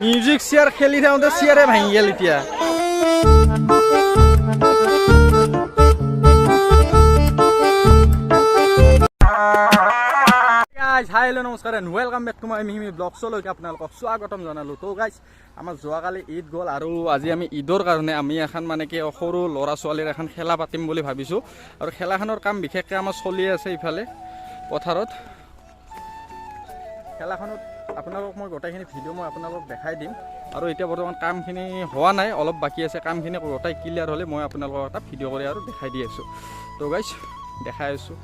Music chair খেলি থাকোঁতে চেয়াৰে ভাঙি গেল এতিয়া। গাইজ হাই হেল্ল' নমস্কাৰ and welcome back to my মিহিমি ব্লগছলৈকে আপোনালোকক স্বাগতম জনালোঁ। তো গাইজ আমাৰ যোৱাকালি ঈদ গ'ল আৰু আজি আমি ঈদৰ কাৰণে আমি এখন মানে কি, সৰু ল'ৰা ছোৱালীৰ এখন খেলা পাতিম বুলি ভাবিছোঁ। আৰু খেলাখনৰ কাম বিশেষকৈ আমাৰ চলি আছে ইফালে, পথাৰত। খেলাখনত আপোনালোকক মই গোটেইখিনি ভিডিঅ' মই আপোনালোকক দেখাই দিম। আৰু এতিয়া বৰ্তমান কামখিনি হোৱা নাই অলপ বাকী আছে কামখিনি গোটেই ক্লিয়াৰ হ'লে মই আপোনালোকক এটা ভিডিঅ' কৰি আৰু দেখাই দি আছোঁ। তো গাইজ দেখাই আছোঁ।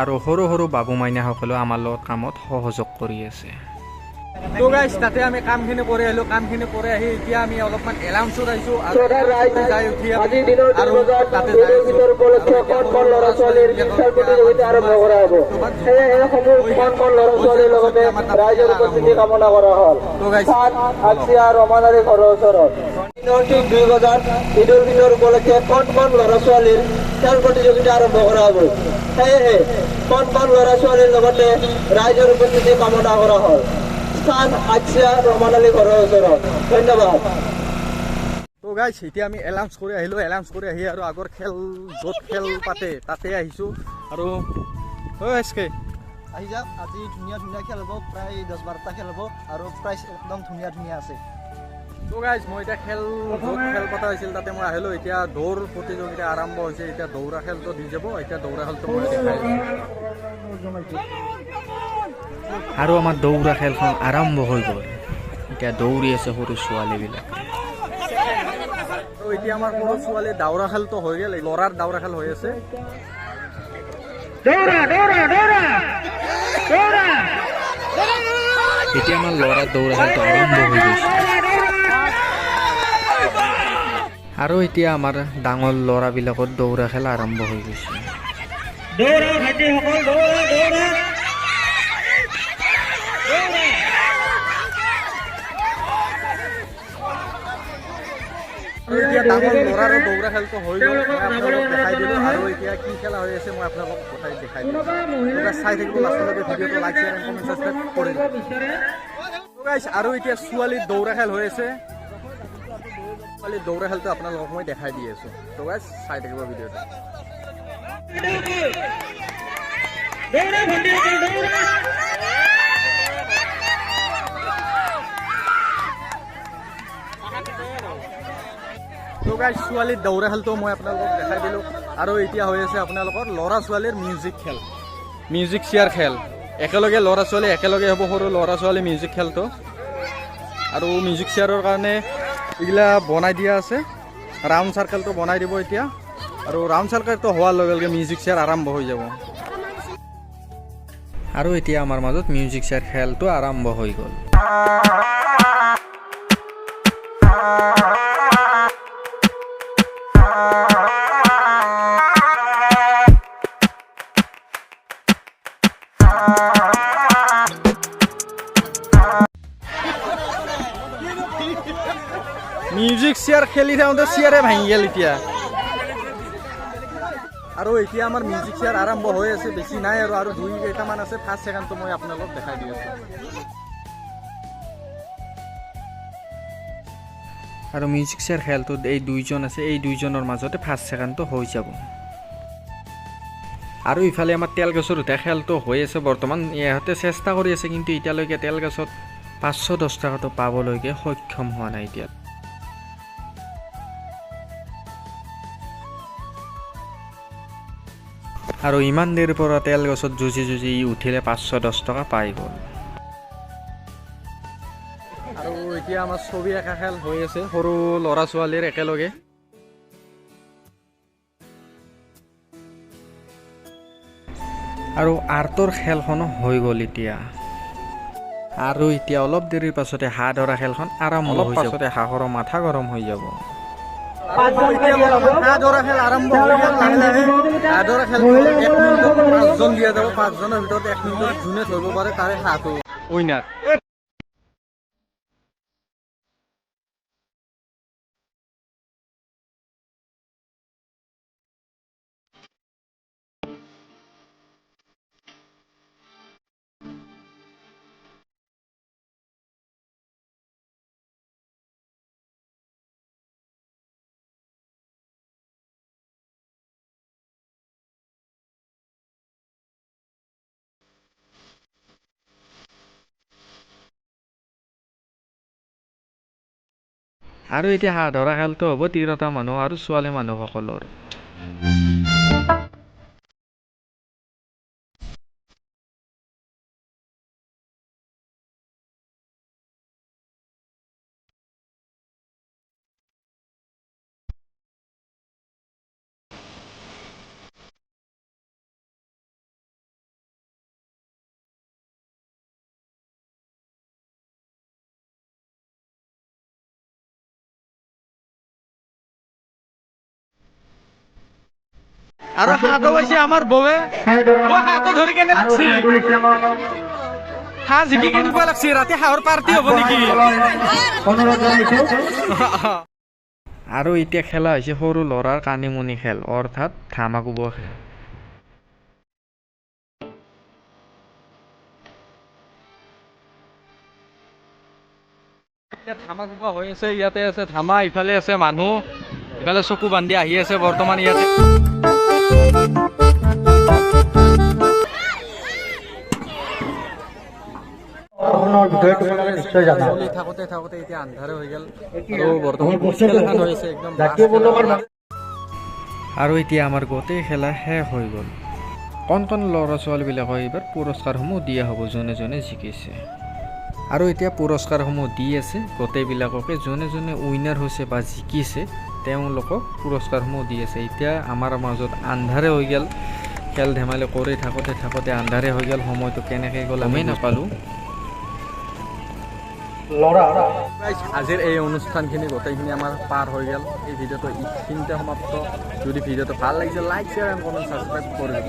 আৰু সৰু সৰু বাবু মাইনাসকলেও আমাৰ লগত কামত সহযোগ কৰি আছে। তো গাইজ তাতে আমি কামখিনি কৰি আহিলোঁ কামখিনি কৰি আহি এতিয়া আমি অলপমান এলাউন্সত আহিছোঁ আৰু যাই উঠি তাতে যাই তো দিনৰ দুই বজাত ঈদৰ ভিতৰ উপলক্ষে কণ কণ ল'ৰা ছোৱালীৰ খেল প্ৰতিযোগিতা আৰম্ভ কৰা হ'ব। সেয়েহে কণ কণ ল'ৰা ছোৱালীৰ লগতে ৰাইজৰ উপস্থিতি কামনা কৰা হ'ল। স্থান আকচিয়া ৰমানালী ঘৰৰ ওচৰত। ধন্যবাদ। তো গাইজ এতিয়া আমি এলাউন্স কৰি আহিলোঁ এলাউন্স কৰি আহি আৰু আগৰ খেল য'ত খেল পাতে তাতে আহিছোঁ। আৰু এছকে। আহি যাওক আজি ধুনীয়া ধুনীয়া খেল হ'ব প্ৰায় দহ বাৰটা খেল হ'ব আৰু প্ৰাইজ একদম ধুনীয়া ধুনীয়া আছে। তো গাইজ মই এতিয়া খেল য'ত খেল পতা হৈছিল তাতে মই আহিলোঁ। এতিয়া দৌৰ প্ৰতিযোগিতা আৰম্ভ হৈছে এতিয়া দৌৰা খেলটো দি যাব এতিয়া দৌৰা খেলটো মই দেখাই আৰু আমাৰ দৌৰা খেলখন আৰম্ভ হৈ গ'ল। এতিয়া দৌৰি আছে সৰু ছোৱালীবিলাকে। তো এতিয়া আমাৰ সৰু ছোৱালীৰ দাউৰা খেলটো হৈ গ'ল ল'ৰাৰ দাউৰা খেল হৈ আছে। এতিয়া আমাৰ ল'ৰাৰ দৌৰা খেলটো আৰম্ভ হৈ গৈছে। আৰু এতিয়া আমাৰ ডাঙৰ ল'ৰাবিলাকৰ দৌৰা খেল আৰম্ভ হৈ গৈছে আৰু এতিয়া ডাঙৰ ল'ৰাৰো দৌৰা খেলটো হৈ গ'ল মই আপোনালোকক দেখাই দিলোঁ। আৰু এতিয়া কি খেলা হৈ আছে মই আপোনালোকক গোটাই দেখাই দিলোঁ চাই থাকিব লাষ্টলৈকে ভিডিঅ'টো like share and comment subscribe কৰি আৰু এতিয়া ছোৱালীৰ দৌৰা খেল হৈ আছে। ছোৱালীৰ দৌৰা খেলটো আপোনালোকক মই দেখাই দি আছোঁ। তো গাইজ চাই থাকিব ভিডিঅ'টো। গাইজ ছোৱালীৰ দৌৰা খেলটো মই আপোনালোকক দেখাই দিলোঁ। আৰু এতিয়া হৈ আছে আপোনালোকৰ ল'ৰা ছোৱালীৰ মিউজিক খেল। মিউজিক চেয়াৰ খেল। একেলগে ল'ৰা ছোৱালী, একেলগে হ'ব সৰু ল'ৰা ছোৱালী মিউজিক খেলটো। আৰু মিউজিক চেয়াৰৰ কাৰণে এইগিলা বনাই দিয়া আছে। ৰাউণ্ড চাৰ্কেলটো বনাই দিব এতিয়া। আৰু ৰাউণ্ড চাৰ্কেলটো হোৱাৰ লগে লগে মিউজিক চেয়াৰ আৰম্ভ হৈ যাব। আৰু এতিয়া আমাৰ মাজত মিউজিক চেয়াৰ খেলটো আৰম্ভ হৈ গ'ল। মিউজিক চেয়াৰ খেলি থাকোঁতে চেয়াৰে ভাঙি গ'ল এতিয়া। আৰু এতিয়া আমাৰ মিউজিক চেয়াৰ আৰম্ভ হৈ আছে, বেছি নাই আৰু আৰু দুই কেইটামান আছে। ফাৰ্ষ্ট ছেকেণ্ডটো মই আপোনালোকক দেখাই দি আছোঁ। আৰু মিউজিক চেয়াৰ খেলটোত এই দুইজন আছে, এই দুইজনৰ মাজতে ফাৰ্ষ্ট ছেকেণ্ডটো হৈ যাব। আৰু ইফালে আমাৰ তেল গছৰ উঠা খেলটো হৈ আছে বৰ্তমান, ইহঁতে চেষ্টা কৰি আছে, কিন্তু এতিয়ালৈকে তেল গছত পাঁচশো দহ টকাটো পাবলৈকে সক্ষম হোৱা নাই এতিয়া। আৰু ইমান দেৰিৰ পৰা তেল গছত যুঁজি যুঁজি ই উঠিলে পাঁচশ দহ টকা পাই গ'ল। আৰু এতিয়া আমাৰ ছবি আঁকা খেল হৈ আছে সৰু ল'ৰা ছোৱালীৰ একেলগে। আৰু আৰ্টৰ খেলখনো হৈ গ'ল এতিয়া। আৰু এতিয়া অলপ দেৰিৰ পাছতে হাঁহ ধৰা খেলখন আৰম্ভ অলপ হৈ পাছতে হাঁহৰ মাথা গৰম হৈ যাব। এতিয়া খেল আৰম্ভ হৈ গ'ল লাহে লাহে খেল। এক মিনিটত পাঁচজন দিয়া যাব পাঁচজনৰ ভিতৰত এক মিনিটত যোনে ধৰিব পাৰে তাৰে হাঁহটো উইনাৰ আৰু এতিয়া ধৰা খেলটো হ'ব তিৰোতা মানুহ আৰু ছোৱালী মানুহসকলৰ আৰু হাঁহটো হৈছে আমাৰ বৌৱে বৌ হাঁহটো ধৰি কেনে লাগছি। হাঁহ জিকি কেনেকুৱা লাগছি? ৰাতি হাঁহৰ পাৰ্টি হ'ব নেকি? আৰু এতিয়া খেলা হৈছে সৰু ল'ৰাৰ কানিমুনি খেল অৰ্থাৎ ধামা কোবোৱা খেল। ধামা কোবা হৈ আছে ইয়াতে আছে ধামা ইফালে আছে মানুহ ইফালে চকু বান্ধি আহি আছে বৰ্তমান ইয়াতে। চলি থাকোতে থাকোতে এতিয়া আন্ধাৰে হৈ গ'ল। আৰু বৰ্তমান খেলখন একদম আৰু এতিয়া আমাৰ গোটেই খেলা শেষ হৈ গ'ল। কণ কণ ল'ৰা ছোৱালীবিলাকক এইবাৰ পুৰস্কাৰসমূহ দিয়া হ'ব যোনে যোনে জিকিছে। আৰু এতিয়া পুৰস্কাৰসমূহ দি আছে গোটেইবিলাককে যোনে যোনে উইনাৰ হৈছে বা জিকিছে তেওঁলোকক পুৰস্কাৰসমূহ দি আছে। এতিয়া আমাৰ মাজত আন্ধাৰে হৈ গ'ল। খেল ধেমালি কৰি থাকোঁতে থাকোঁতে আন্ধাৰে হৈ গ'ল। সময়টো কেনেকৈ গ'ল আমি নাপালোঁ। আজিৰ এই অনুষ্ঠানখিনি গোটেইখিনি আমাৰ পাৰ হৈ গ'ল। এই ভিডিঅ'টো এইখিনিতে সমাপ্ত। যদি ভিডিঅ'টো ভালো লাগিছে like share and comment subscribe কৰি দিব।